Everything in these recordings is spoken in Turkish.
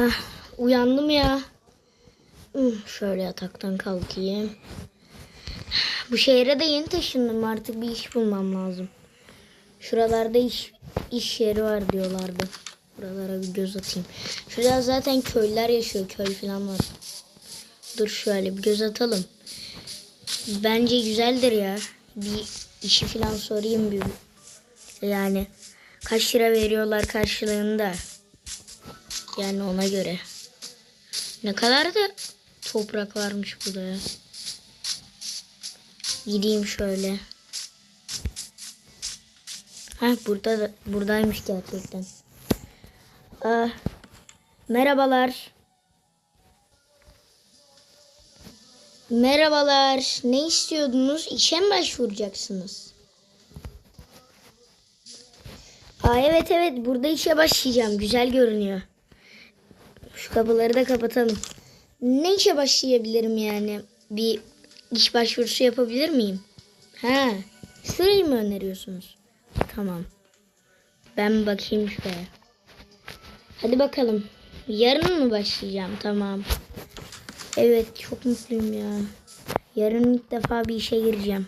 Ah, uyandım ya. Şöyle yataktan kalkayım. Bu şehre de yeni taşındım. Artık bir iş bulmam lazım. Şuralarda iş, iş yeri var diyorlardı. Buralara bir göz atayım. Şurada zaten köylüler yaşıyor. Köy falan var. Dur şöyle bir göz atalım. Bence güzeldir ya. Bir işi falan sorayım bir. Yani kaç lira veriyorlar karşılığında. Yani ona göre. Ne kadar da toprak varmış burada ya. Gideyim şöyle. Ha burada da buradaymış gerçekten. Ah, merhabalar. Merhabalar. Ne istiyordunuz? İşe mi başvuracaksınız? Aa, evet evet burada işe başlayacağım. Güzel görünüyor. Şu kapıları da kapatalım. Ne işe başlayabilirim yani? Bir iş başvurusu yapabilir miyim? Ha, şurayı mı öneriyorsunuz? Tamam. Ben bakayım şuraya. Hadi bakalım. Yarın mı başlayacağım? Tamam. Evet çok mutluyum ya. Yarın ilk defa bir işe gireceğim.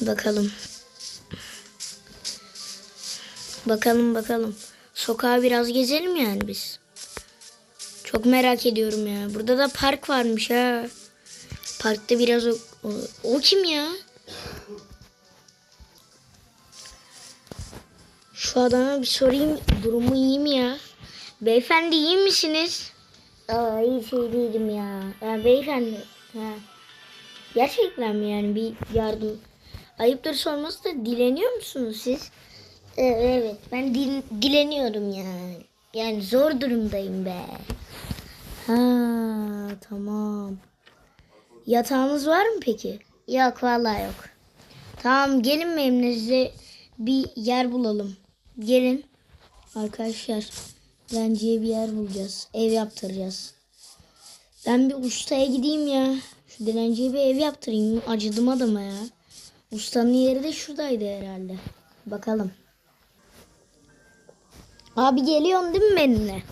Bakalım. Bakalım bakalım. Sokağa biraz gezelim yani biz. Çok merak ediyorum ya. Burada da park varmış ha. Parkta biraz o, o, o kim ya? Şu adama bir sorayım. Durumu iyi mi ya? Beyefendi iyi misiniz? Aa iyi şey değilim ya. ya beyefendi. Ha. Gerçekten mi yani bir yardım? Ayıptır sorması da dileniyor musunuz siz? Ee, Evet ben dil, dileniyorum yani. Yani zor durumdayım be. Ha tamam. Yatağınız var mı peki? Yok vallahi yok. Tamam gelin benimle bir yer bulalım. Gelin. Arkadaşlar bence bir yer bulacağız. Ev yaptıracağız. Ben bir ustaya gideyim ya. Şu dilenciye bir ev yaptırayım. Acıdım adama ya. Ustanın yeri de şuradaydı herhalde. Bakalım. Abi geliyorsun değil mi benimle?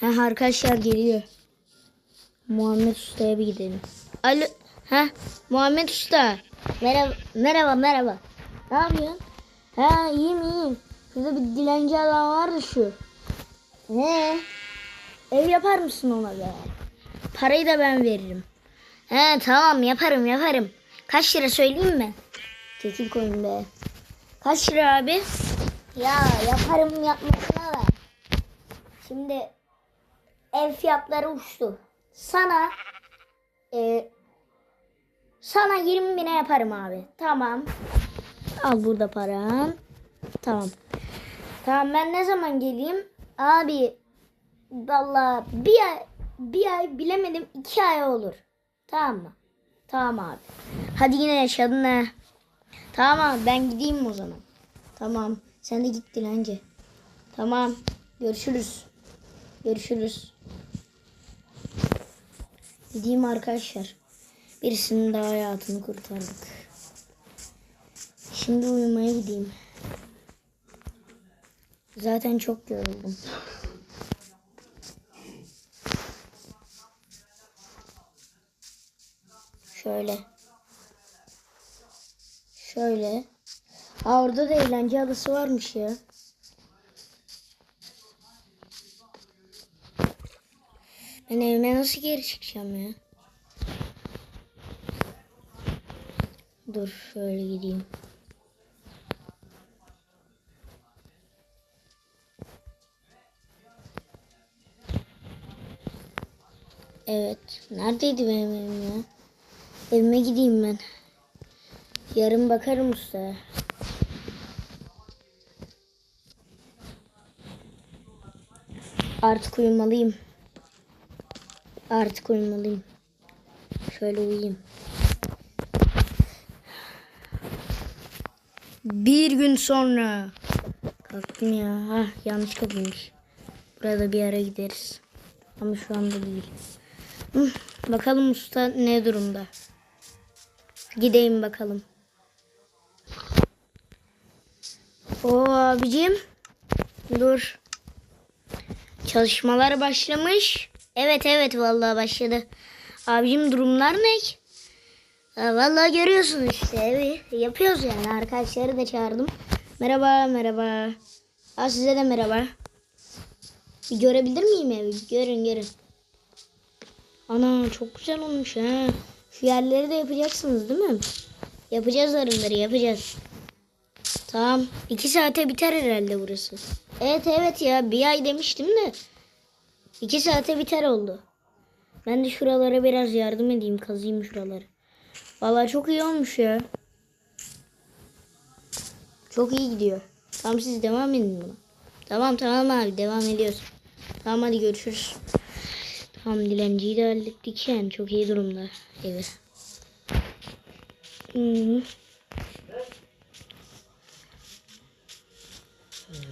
Ha arkadaşlar geliyor. Muhammed Usta'ya bir gidelim. Alo. Ha Muhammed Usta. Merhaba merhaba merhaba. Ne yapıyorsun? Ha iyiyim iyiyim. Şurada bir dilenci adam vardı şu. Ne? Ev yapar mısın ona be? Parayı da ben veririm. He tamam yaparım yaparım. Kaç lira söyleyeyim mi? Çekil koyun be. Kaç lira abi? Ya yaparım yapmasına. Şimdi ev fiyatları uçtu. Sana e, sana 20 bine yaparım abi. Tamam. Al burada paran. Tamam. Tamam ben ne zaman geleyim? Abi valla bir ay bir ay bilemedim iki ay olur. Tamam mı? Tamam abi. Hadi yine yaşadın ha. Tamam abi ben gideyim o zaman. Tamam. Sen de git dilenci. Tamam. Görüşürüz. Görüşürüz. Gideyim arkadaşlar. Birisinin daha hayatını kurtardık. Şimdi uyumaya gideyim. Zaten çok yoruldum. Şöyle. Şöyle. Aa orada da eğlence adası varmış ya. Ben evime nasıl geri çıkacağım ya? Dur şöyle gideyim. Evet. Neredeydi benim evim ya? Evime gideyim ben. Yarın bakarım usta. Artık uyumalıyım. Artık uyumalıyım. Şöyle uyuyayım. Bir gün sonra. Kalktım ya. Hah yanlış kapıymış. Burada bir yere gideriz. Ama şu anda değil. Bakalım usta ne durumda. Gideyim bakalım. O abicim. Dur. Çalışmalar başlamış. Evet evet vallahi başladı. Abicim durumlar ne? Vallahi görüyorsun işte evi yapıyoruz yani. Arkadaşları da çağırdım. Merhaba merhaba. Ha, size de merhaba. Bir görebilir miyim evi? Görün görün. Ana çok güzel olmuş ha. Şu yerleri de yapacaksınız değil mi? Yapacağız arınları yapacağız. Tamam. iki saate biter herhalde burası. Evet evet ya bir ay demiştim de. İki saate biter oldu. Ben de şuralara biraz yardım edeyim. Kazıyım şuraları. Vallahi çok iyi olmuş ya. Çok iyi gidiyor. Tamam siz devam edin buna. Tamam tamam abi devam ediyoruz. Tamam hadi görüşürüz. Tamam dilenciyi de hallettik yani çok iyi durumda evi. Hı.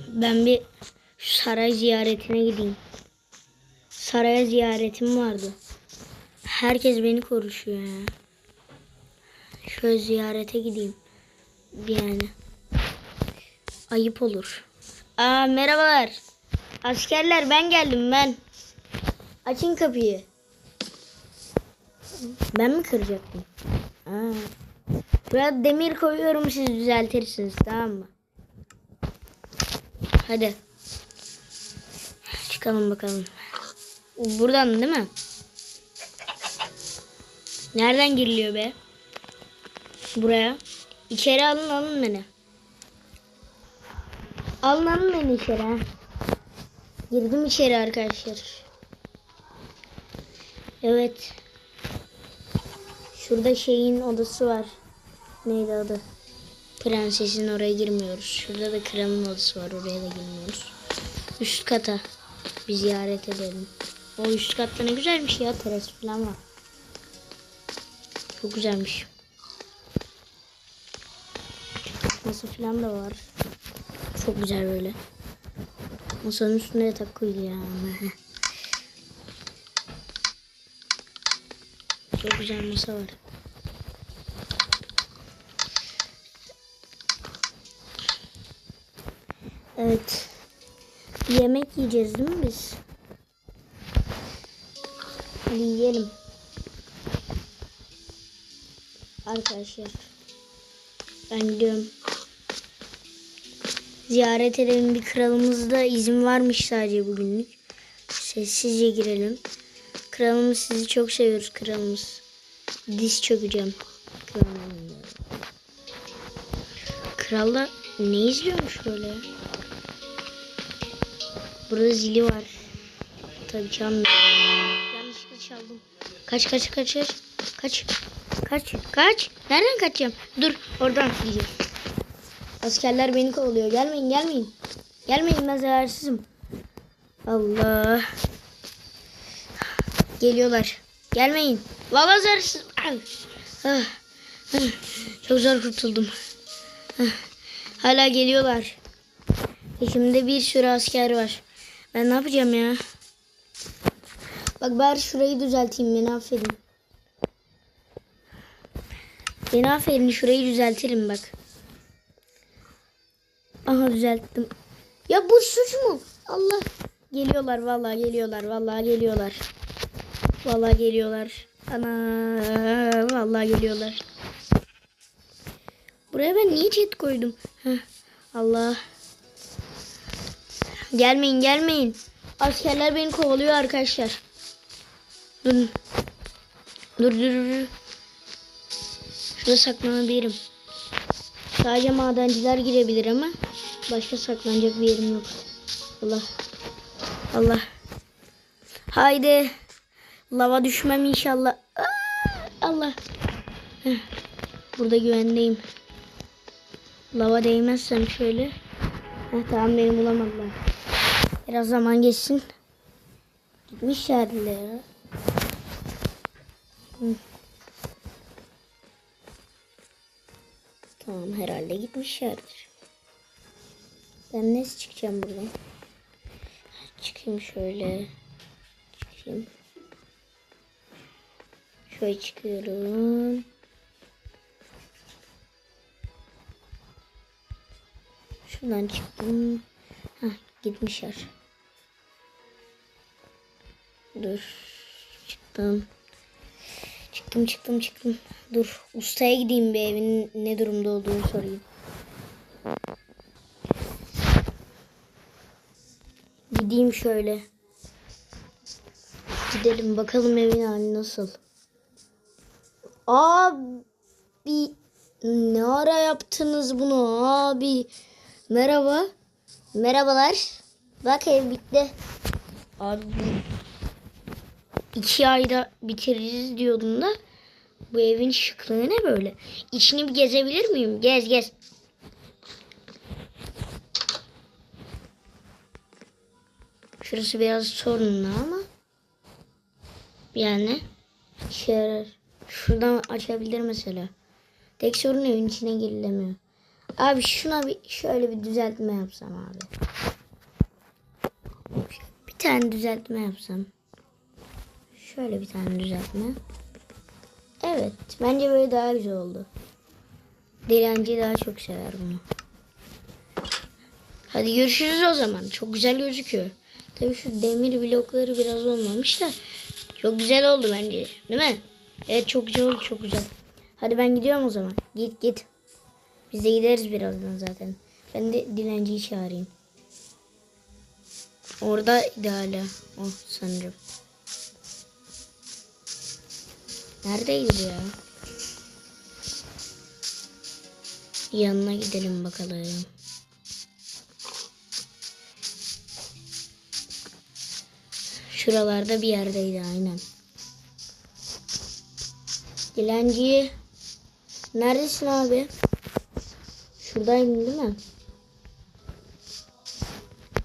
Ben bir saray ziyaretine gideyim. Saraya ziyaretim vardı. Herkes beni konuşuyor ya. Şöyle ziyarete gideyim. Yani. Ayıp olur. Aa merhabalar. Askerler ben geldim ben. Açın kapıyı. Ben mi kıracaktım? Aa. Buraya demir koyuyorum siz düzeltirsiniz tamam mı? Hadi. Çıkalım bakalım. Buradan değil mi? Nereden giriliyor be? Buraya. İçeri alın alın beni. Alın alın beni içeri. Girdim içeri arkadaşlar. Evet. Şurada şeyin odası var. Neydi adı? Prensesin oraya girmiyoruz. Şurada da kralın odası var. Oraya da girmiyoruz. Üst kata bir ziyaret edelim. O üst katta ne güzelmiş ya. Teras falan var. Çok güzelmiş. Masa falan da var. Çok güzel böyle. Masanın üstüne yatak koydu ya. Çok güzel masa var. Evet. Yemek yiyeceğiz değil mi biz? Yiyelim. Arkadaşlar. Ben gidiyorum. Ziyaret edelim bir kralımızda izin varmış sadece bugünlük. Sessizce girelim. Kralımız sizi çok seviyoruz kralımız. Diz çökeceğim. Kralım. Kral da ne izliyormuş böyle? Burada zili var. Tabii çalmıyor. Yanlışlıkla çaldım. Kaç kaç kaç kaç. Kaç. Kaç. Kaç. Nereden kaçacağım? Dur oradan gideceğim. Askerler beni kovalıyor. Gelmeyin gelmeyin. Gelmeyin ben zararsızım. Allah. Geliyorlar. Gelmeyin. Valla zararsız. Ah. Ah. Ah. Çok zor kurtuldum. Hala geliyorlar. Şimdi bir sürü asker var. Ben ne yapacağım ya? Bak bari şurayı düzelteyim. Beni affedin. Beni affedin. Şurayı düzeltirim bak. Aha düzelttim. Ya bu suç mu? Allah. Geliyorlar vallahi geliyorlar. Vallahi geliyorlar. Vallahi geliyorlar. Ana vallahi geliyorlar. Buraya ben niye chat koydum? Heh. Allah. Gelmeyin gelmeyin. Askerler beni kovalıyor arkadaşlar. Durun. Dur dur dur. Şurada saklanabilirim. Sadece madenciler girebilir ama başka saklanacak bir yerim yok. Allah. Allah. Haydi. Lava düşmem inşallah. Allah. Burada güvendeyim. Lava değmezsem şöyle. Heh, tamam beni bulamadılar. Biraz zaman geçsin. Gitmişlerdi ya. Hı. Tamam herhalde gitmişlerdir. Ben nasıl çıkacağım buradan? Çıkayım şöyle. Çıkayım. Şöyle çıkıyorum. Şuradan çıktım. Hah gitmişler. Dur. Çıktım. Çıktım çıktım çıktım. Dur ustaya gideyim bir evin ne durumda olduğunu sorayım. Gideyim şöyle. Gidelim bakalım evin hali nasıl. Abi ne ara yaptınız bunu abi? Merhaba. Merhabalar. Bak ev bitti. Abi iki ayda bitiririz diyordum da bu evin şıklığı ne böyle? İçini bir gezebilir miyim? Gez gez. Şurası biraz sorunlu ama yani işe yarar. Şuradan açabilir mesela. Tek sorun evin içine girilemiyor. Abi şuna bir şöyle bir düzeltme yapsam abi. Bir tane düzeltme yapsam. Şöyle bir tane düzeltme. Evet. Bence böyle daha güzel oldu. Dilenci daha çok sever bunu. Hadi görüşürüz o zaman. Çok güzel gözüküyor. Tabii şu demir blokları biraz olmamış da çok güzel oldu bence. Değil mi? Evet çok güzel oldu çok güzel. Hadi ben gidiyorum o zaman. Git git. Biz de gideriz birazdan zaten. Ben de dilenciyi çağırayım. Orada hala. O sanırım. Neredeydi ya? Yanına gidelim bakalım. Şuralarda bir yerdeydi aynen. Dilenci. Neredesin abi? Şuradaydın değil mi?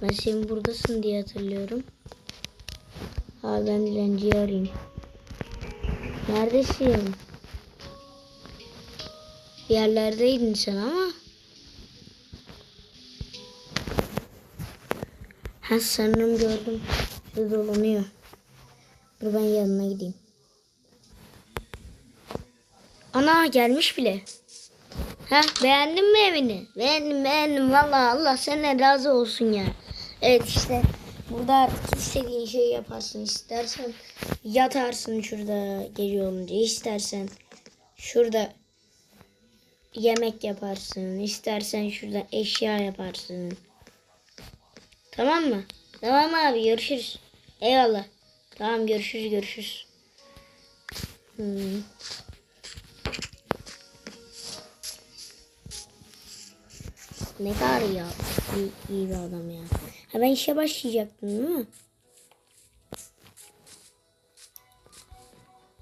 Ben senin buradasın diye hatırlıyorum. Abi ben dilenciyi arayayım. Neredesin? Bir yerlerdeydin sen ama. Ha sanırım gördüm. Şurada dolanıyor. Dur ben yanına gideyim. Ana gelmiş bile. Ha beğendin mi evini? Beğendim beğendim valla Allah senden razı olsun ya. Evet işte burada artık istediğin şeyi yaparsın. İstersen yatarsın şurada gece olunca. İstersen şurada yemek yaparsın. İstersen şurada eşya yaparsın. Tamam mı? Tamam abi görüşürüz. Eyvallah. Tamam görüşürüz görüşürüz. Hmm. Ne kadar ya. İyi, iyi bir adam ya. Ha ben işe başlayacaktım değil mi?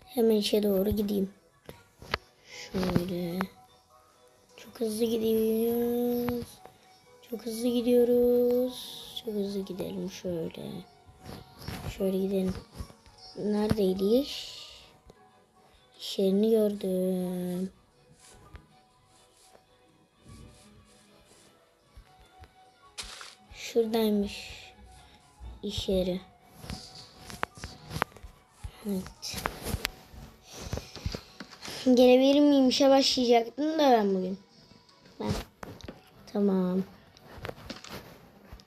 Hemen işe doğru gideyim. Şöyle. Çok hızlı gidiyoruz. Çok hızlı gidiyoruz. Çok hızlı gidelim şöyle. Şöyle gidelim. Neredeydi iş? İş yerini gördüm. Şuradaymış iş yeri. Evet. Gelebilir miyim? İşe başlayacaktım da ben bugün. Ben. Tamam.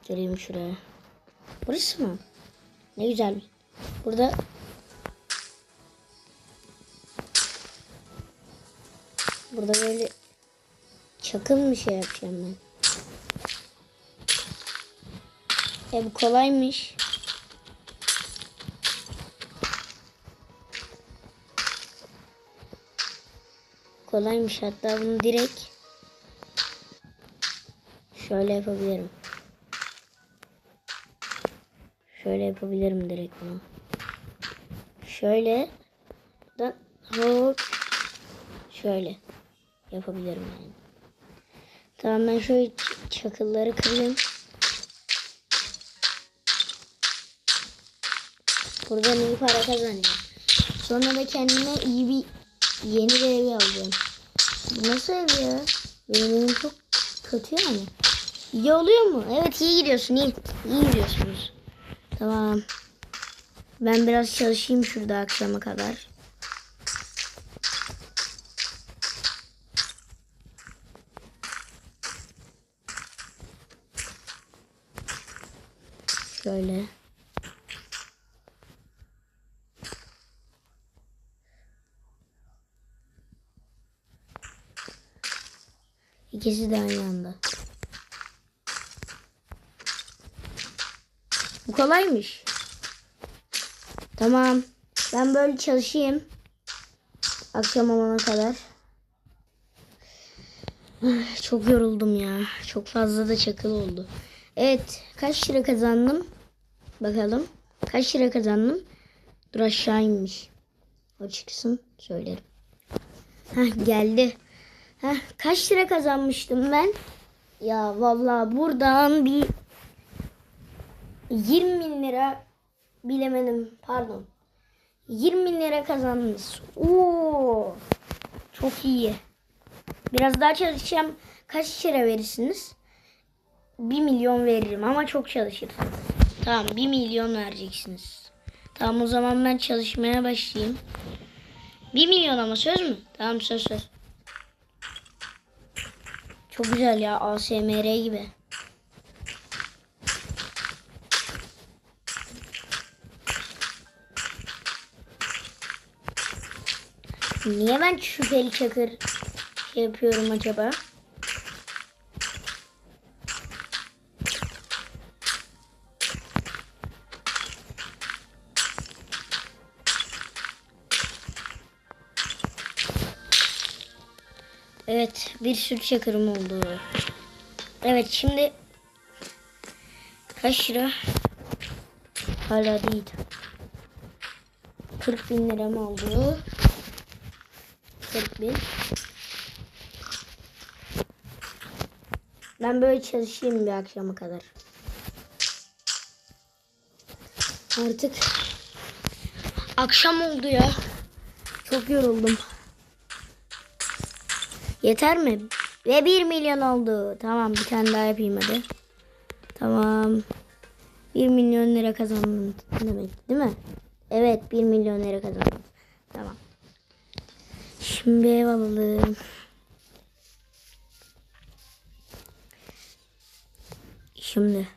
Geleyim şuraya. Burası mı? Ne güzel. Burada Burada böyle çakıl bir şey yapacağım ben. E bu kolaymış. Kolaymış hatta bunu direkt şöyle yapabilirim. Şöyle yapabilirim direkt bunu. Şöyle da hop şöyle yapabilirim yani. Tamam ben şöyle çakılları kırayım. Buradan iyi para kazanacağım. Sonra da kendime iyi bir yeni bir ev alacağım. Nasıl ev ya? Benim çok kötü yani. İyi oluyor mu? Evet iyi gidiyorsun iyi. İyi gidiyorsunuz. Tamam. Ben biraz çalışayım şurada akşama kadar. Şöyle. İkisi de aynı anda. Bu kolaymış. Tamam. Ben böyle çalışayım. Akşam olana kadar. Ay, Çok yoruldum ya. Çok fazla da çakıl oldu. Evet. Kaç lira kazandım? Bakalım. Kaç lira kazandım? Dur aşağı inmiş. O çıksın söylerim. Heh geldi. Heh, kaç lira kazanmıştım ben? Ya vallahi buradan bir 20 bin lira bilemedim pardon. 20 bin lira kazandınız. Oo, çok iyi. Biraz daha çalışacağım. Kaç lira verirsiniz? 1 milyon veririm ama çok çalışırsınız. Tamam 1 milyon vereceksiniz. Tamam o zaman ben çalışmaya başlayayım. 1 milyon ama söz mü? Tamam söz söz. Çok güzel ya ASMR gibi. Niye ben şüpheli çakır şey yapıyorum acaba? Evet bir sürü çakırım oldu. Evet şimdi kaç lira? Hala değil. 40 bin lira mı oldu? 40 bin. Ben böyle çalışayım bir akşama kadar. Artık akşam oldu ya. Çok yoruldum. Yeter mi? Ve 1 milyon oldu. Tamam bir tane daha yapayım hadi. Tamam. 1 milyon lira kazandım demek değil mi? Evet 1 milyon lira kazandım. Tamam. Şimdi ev alalım. Şimdi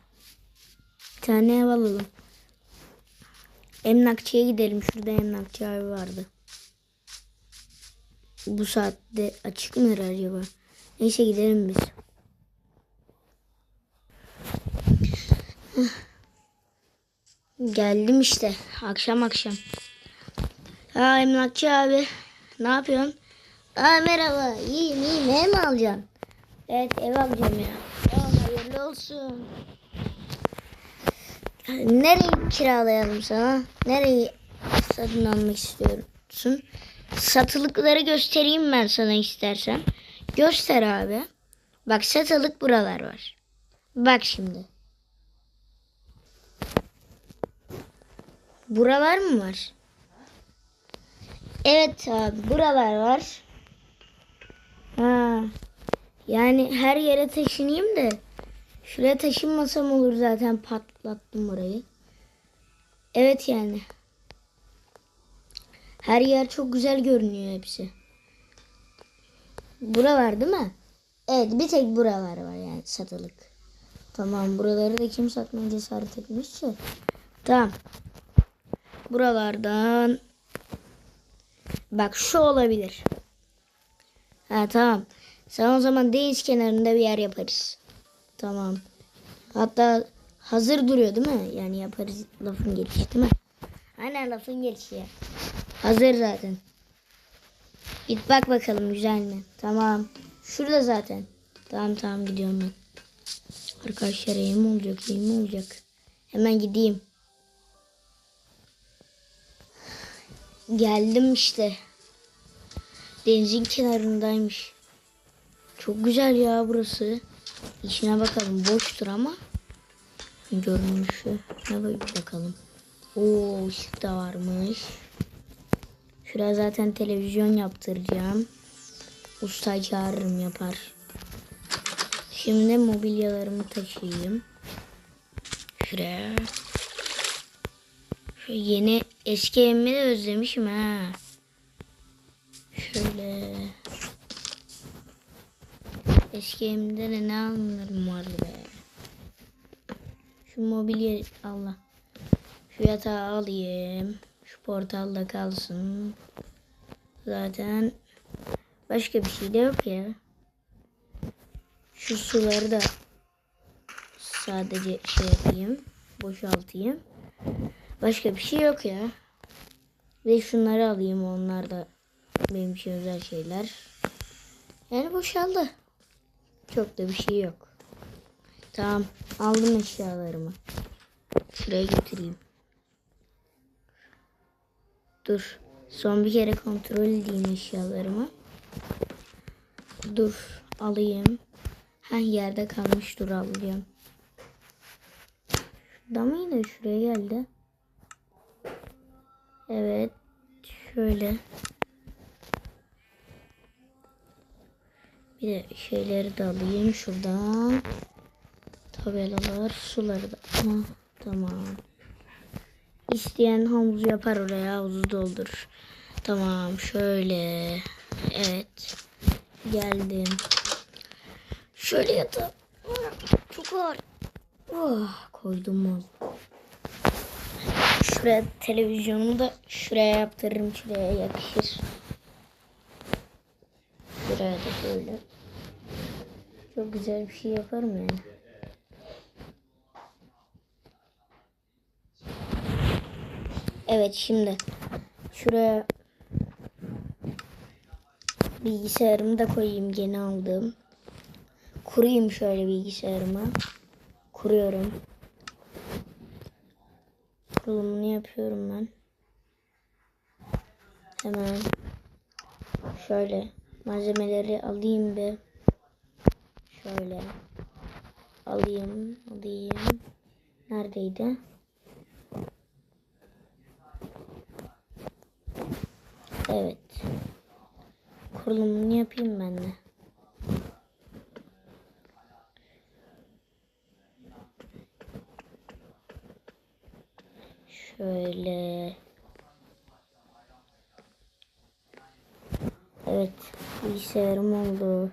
bir tane ev alalım. Emlakçıya gidelim. Şurada emlakçı abi vardı. Bu saatte açık mıdır acaba? Neyse gidelim biz. Geldim işte. Akşam akşam. Ha emlakçı abi. Ne yapıyorsun? Aa merhaba. İyiyim iyiyim. Ev mi alacaksın? Evet ev alacağım ya. Tamam hayırlı olsun. Nereyi kiralayalım sana? Nereyi satın almak istiyorsun? Satılıkları göstereyim ben sana istersen. Göster abi. Bak satılık buralar var. Bak şimdi. Buralar mı var? Evet abi buralar var. Ha. Yani her yere taşınayım da şuraya taşınmasam olur zaten patlattım orayı. Evet yani. Her yer çok güzel görünüyor hepsi. Buralar değil mi? Evet bir tek buralar var yani satılık. Tamam buraları da kim satmaya cesaret etmişse. Tamam. Buralardan bak şu olabilir. Ha tamam. Sen o zaman deniz kenarında bir yer yaparız. Tamam. Hatta hazır duruyor değil mi? Yani yaparız lafın gelişi değil mi? Aynen lafın gelişi. Hazır zaten. Git bak bakalım güzel mi? Tamam. Şurada zaten. Tamam tamam gidiyorum ben. Arkadaşlar iyi mi olacak iyi mi olacak? Hemen gideyim. Geldim işte. Denizin kenarındaymış. Çok güzel ya burası. İçine bakalım boştur ama. Görünüşü. Ne bakalım. Oo ışık da varmış. Şuraya zaten televizyon yaptıracağım. Usta çağırırım yapar. Şimdi mobilyalarımı taşıyayım. Şuraya. Şu yeni eski evimi de özlemişim ha. Şöyle. Eski evimde de ne anlarım vardı be. Şu mobilya Allah. Şu yatağı alayım. Portalda kalsın. Zaten başka bir şey de yok ya. Şu suları da sadece şey yapayım. Boşaltayım. Başka bir şey yok ya. Ve şunları alayım. Onlar da benim için özel şeyler. Yani boşaldı. Çok da bir şey yok. Tamam. Aldım eşyalarımı. Şuraya götüreyim. Dur. Son bir kere kontrol edeyim eşyalarımı. Dur. Alayım. Ha yerde kalmış. Dur alacağım. Şurada mıydı? Şuraya geldi. Evet. Şöyle. Bir de şeyleri de alayım şuradan. Tabelalar, suları da. Ha, tamam. İsteyen havuz yapar oraya havuzu doldurur. Tamam şöyle. Evet. Geldim. Şöyle yatağım. Çok ağır. Oh, koydum onu. Şuraya televizyonumu da şuraya yaptırırım. Şuraya yakışır. Şuraya da böyle. Çok güzel bir şey yaparım yani. Evet şimdi şuraya bilgisayarımı da koyayım gene aldığım. Kurayım şöyle bilgisayarımı. Kuruyorum. Kurulumunu yapıyorum ben. Hemen şöyle malzemeleri alayım bir. Şöyle alayım, alayım. Neredeydi? Evet. Kurulumunu yapayım ben de. Şöyle. Evet. Bilgisayarım oldu.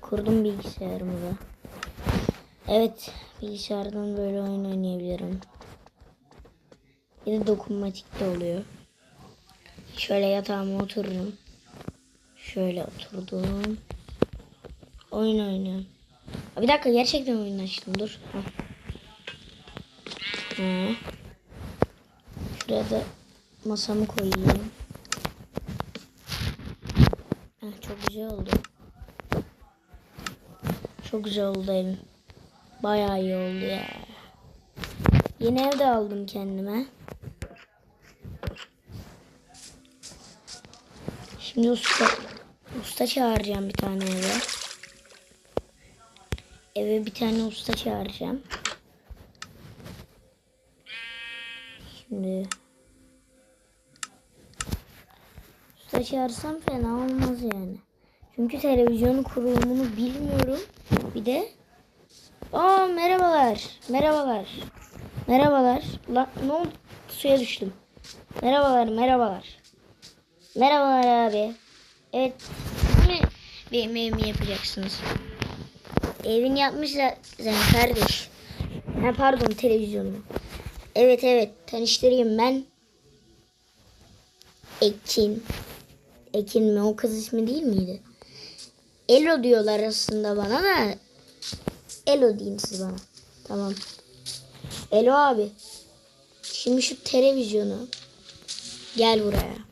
Kurdum bilgisayarımı da. Evet. Bilgisayardan böyle oyun oynayabilirim. De dokunmatik de oluyor. Şöyle yatağıma otururum. Şöyle oturdum. Oyun oynuyorum. Bir dakika gerçekten oyun açtım dur. Ha. Ha. Şuraya da masamı koyayım. Ha, çok güzel oldu. Çok güzel oldu evim. Bayağı iyi oldu ya. Yeni ev de aldım kendime. Şimdi usta, usta çağıracağım bir tane eve. Eve bir tane usta çağıracağım. Şimdi usta çağırsam fena olmaz yani. Çünkü televizyonun kurulumunu bilmiyorum. Bir de Aa merhabalar. Merhabalar. Merhabalar. Lan ne oldu? Suya düştüm. Merhabalar, merhabalar. Merhabalar abi. Evet. Ne benim evimi yapacaksınız? Evini yapmışlar sen kardeş. Ha pardon televizyonu. Evet evet tanıştırayım ben. Ekin. Ekin mi? O kız ismi değil miydi? Elo diyorlar aslında bana da. Elo deyin siz bana. Tamam. Elo abi. Şimdi şu televizyonu. Gel buraya.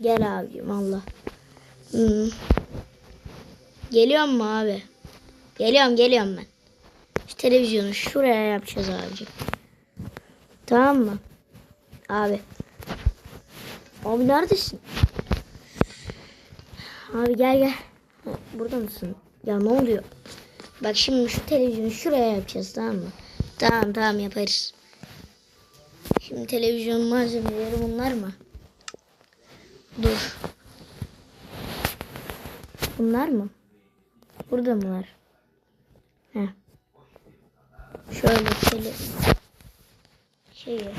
Gel abicim Allah. Hmm. Geliyor mu abi? Geliyorum geliyorum ben. Şu televizyonu şuraya yapacağız abicim. Tamam mı? Abi. Abi neredesin? Abi gel gel. Burada mısın? Ya ne oluyor? Bak şimdi şu televizyonu şuraya yapacağız tamam mı? Tamam tamam yaparız. Şimdi televizyon malzemeleri bunlar mı? Dur. Bunlar mı? Burada mı var? Heh. Şöyle tele şeyi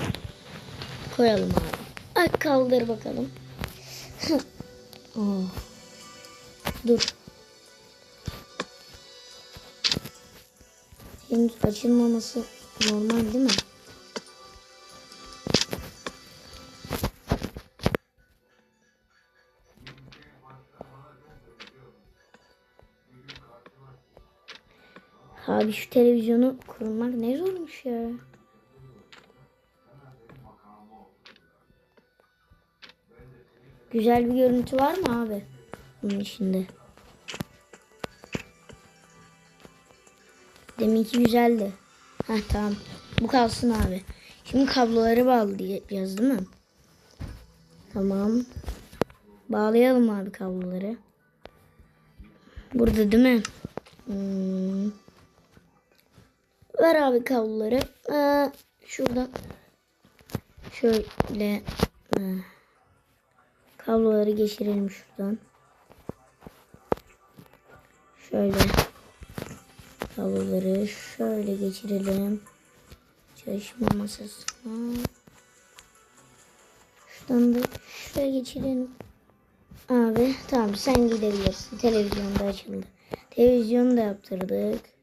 koyalım abi. Ay kaldır bakalım. oh. Dur. Henüz açılmaması normal değil mi? Abi şu televizyonu kurmak ne zormuş ya. Güzel bir görüntü var mı abi? Bunun içinde. Deminki güzeldi. Heh tamam. Bu kalsın abi. Şimdi kabloları bağlayacağız değil mi? Tamam. Bağlayalım abi kabloları. Burada değil mi? Hmm. Ver abi kabloları. Aa, şuradan. Şöyle. Ha. Kabloları geçirelim şuradan. Şöyle. Kabloları şöyle geçirelim. Çalışma masasına. Şuradan da şöyle geçirelim. Abi tamam sen gidebilirsin. Televizyon da açıldı. Televizyonu da yaptırdık.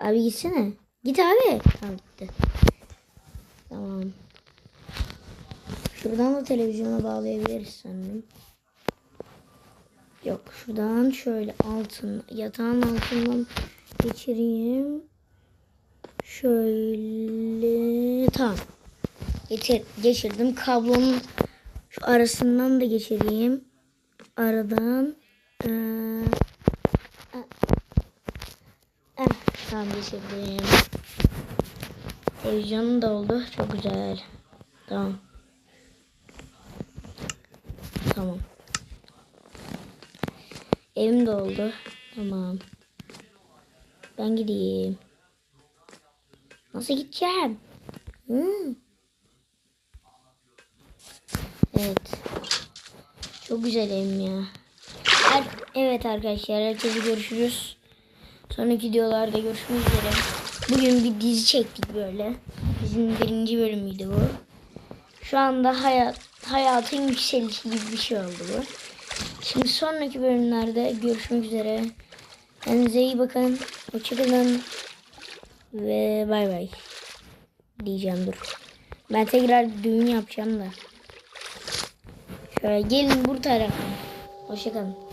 Abi gitsene. Git abi. Tamam gitti. Tamam. Şuradan da televizyona bağlayabiliriz sanırım. Yok şuradan şöyle altın yatağın altından geçireyim. Şöyle tamam. Getir, geçirdim. Kablonun şu arasından da geçireyim. Aradan ee, tamam geçirdim. Televizyonum da oldu. Çok güzel. Tamam. Tamam. Evim de oldu. Tamam. Ben gideyim. Nasıl gideceğim? Hmm. Evet. Çok güzel evim ya. Evet arkadaşlar herkese görüşürüz. Sonraki videolarda görüşmek üzere. Bugün bir dizi çektik böyle. Bizim birinci bölümüydü bu. Şu anda hayat hayatın yükselişi gibi bir şey oldu bu. Şimdi sonraki bölümlerde görüşmek üzere. Kendinize iyi bakın. Hoşçakalın. Ve bay bay. Diyeceğim dur. Ben tekrar düğün yapacağım da. Şöyle gelin bu tarafa. Hoşçakalın.